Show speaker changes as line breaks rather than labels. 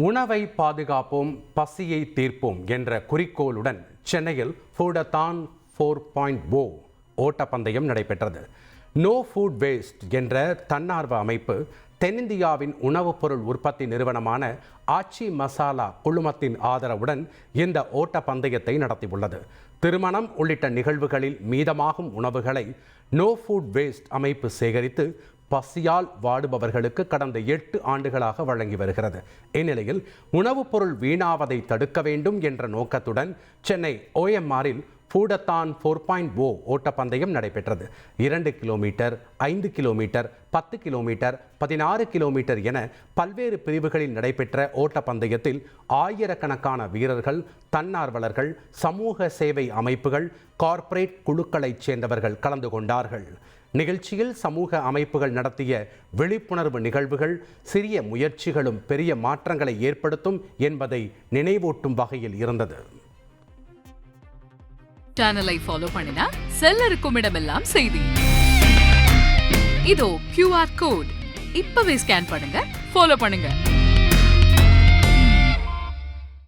உணவை பாதுகாப்போம் பசியை தீர்ப்போம் என்ற குறிக்கோளுடன் சென்னையில் ஃபுடத்தான் ஃபோர் பாயிண்ட் ஓ ஓட்டப்பந்தயம் நடைபெற்றது. நோ ஃபுட் வேஸ்ட் என்ற தன்னார்வ அமைப்பு தென்னிந்தியாவின் உணவுப் பொருள் உற்பத்தி நிறுவனமான ஆச்சி மசாலா குழுமத்தின் ஆதரவுடன் இந்த ஓட்டப்பந்தயத்தை நடத்தியுள்ளது. திருமணம் உள்ளிட்ட நிகழ்வுகளில் மீதமாகும் உணவுகளை நோ ஃபுட் வேஸ்ட் அமைப்பு சேகரித்து பசியால் வாடுபவர்களுக்கு கடந்த எட்டு ஆண்டுகளாக வழங்கி வருகிறது. இந்நிலையில் உணவுப் பொருள் வீணாவதை தடுக்க வேண்டும் என்ற நோக்கத்துடன் சென்னை ஓஎம்ஆரில் ஃபூடத்தான் ஃபோர் பாயிண்ட் ஓ ஓட்டப்பந்தயம் நடைபெற்றது. இரண்டு கிலோமீட்டர் ஐந்து கிலோமீட்டர் பத்து கிலோமீட்டர் பதினாறு கிலோமீட்டர் என பல்வேறு பிரிவுகளில் நடைபெற்ற ஓட்டப்பந்தயத்தில் ஆயிரக்கணக்கான வீரர்கள் தன்னார்வலர்கள் சமூக சேவை அமைப்புகள் கார்ப்பரேட் குழுக்களைச் சேர்ந்தவர்கள் கலந்து கொண்டார்கள். நிகழ்ச்சியில் சமூக அமைப்புகள் நடத்திய விழிப்புணர்வு நிகழ்வுகள் சிறிய முயற்சிகளும் பெரிய மாற்றங்களை ஏற்படுத்தும் என்பதை நினைவூட்டும் வகையில் இருந்தது.
சேனலை ஃபாலோ பண்ணினா செல்ல இருக்கும் இடமெல்லாம் செய்தி. இதோ கியூஆர் கோட் இப்பவே ஸ்கேன் பண்ணுங்க ஃபாலோ பண்ணுங்க.